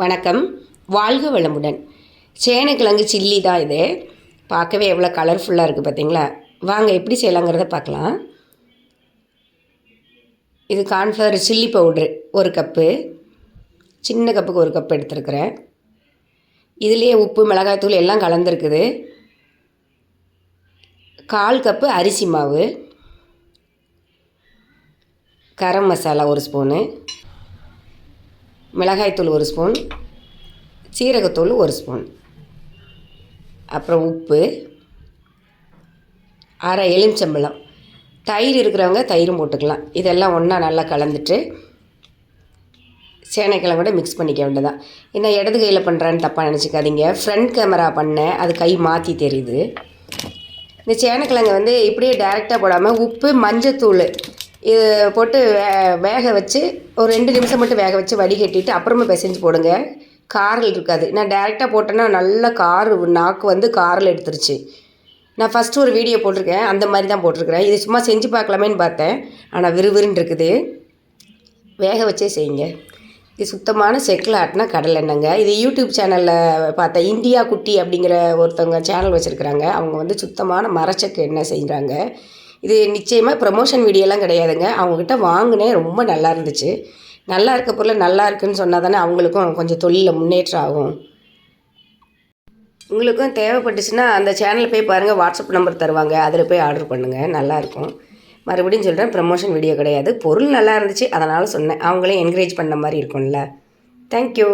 வணக்கம். வாழ்க வளமுடன். சேனைக்கிழங்கு சில்லி தான் இது. பார்க்கவே எவ்வளோ கலர்ஃபுல்லாக இருக்குது பார்த்தீங்களா? வாங்க எப்படி செய்யலாங்கிறத பார்க்கலாம். இது கார்ன்ஃப்ளவர் சில்லி பவுட்ரு ஒரு கப்பு. சின்ன கப்புக்கு ஒரு கப் எடுத்துருக்குறேன். இதுலேயே உப்பு மிளகாய்த்தூள் எல்லாம் கலந்துருக்குது. கால் கப்பு அரிசி மாவு. கரம் மசாலா ஒரு ஸ்பூனு. மிளகாய்த்தூள் ஒரு ஸ்பூன் சீரகத்தூள் ஒரு ஸ்பூன் அப்புறம் உப்பு அரை எலுமிச்சம்பழம். தயிர் இருக்கிறவங்க தயிரும் போட்டுக்கலாம். இதெல்லாம் ஒன்றா நல்லா கலந்துட்டு சேனைக்கிழங்கூட மிக்ஸ் பண்ணிக்க வேண்டியதான் என்ன இடது கையில் பண்ணுறேன்னு தப்பாக நினச்சிக்காதீங்க. ஃப்ரண்ட் கேமரா பண்ணேன் அது கை மாற்றி தெரியுது. இந்த சேனைக்கிழங்கு வந்து இப்படியே டேரெக்டாக போடாமல் உப்பு மஞ்சத்தூள் இது போட்டு வே வேக வச்சு ஒரு ரெண்டு நிமிஷம் மட்டும் வேக வச்சு வடிகட்டிட்டு அப்புறமா பிசைஞ்சு போடுங்க. காரல் இருக்காது. நான் டேரெக்டாக போட்டேன்னா நல்ல கார் நாக்கு வந்து காரில் எடுத்துருச்சு. நான் ஃபஸ்ட்டு ஒரு வீடியோ போட்டிருக்கேன். அந்த மாதிரி தான் போட்டிருக்கிறேன். இது சும்மா செஞ்சு பார்க்கலாமேன்னு பார்த்தேன். ஆனால் விறுவிறுன்னு இருக்குது. வேக வச்சே செய்யுங்க. இது சுத்தமான செக்கில் ஆட்டினா கடலை எண்ணெங்க இது யூடியூப் சேனலில் பார்த்தேன் இந்தியா குட்டி அப்படிங்கிற ஒருத்தவங்க சேனல் வச்சுருக்குறாங்க. அவங்க வந்து சுத்தமான மரச்சக்கு எண்ணெய் செய்கிறாங்க இது நிச்சயமாக ப்ரமோஷன் வீடியோலாம் கிடையாதுங்க. அவங்கக்கிட்ட வாங்கினேன் ரொம்ப நல்லா இருந்துச்சு. நல்லா இருக்க பொருள் நல்லா இருக்குன்னு சொன்னால் தானே அவங்களுக்கும் கொஞ்சம் தொழிலில் முன்னேற்றம் ஆகும். உங்களுக்கும் தேவைப்பட்டுச்சுன்னா அந்த சேனலில் போய் பாருங்கள் வாட்ஸ்அப் நம்பர் தருவாங்க. அதில் போய் ஆர்டர் பண்ணுங்கள் நல்லாயிருக்கும் மறுபடியும் சொல்கிறேன் ப்ரமோஷன் வீடியோ கிடையாது. பொருள் நல்லா இருந்துச்சு அதனால் சொன்னேன். அவங்களே என்கரேஜ் பண்ண மாதிரி இருக்கும்ல. தேங்க்யூ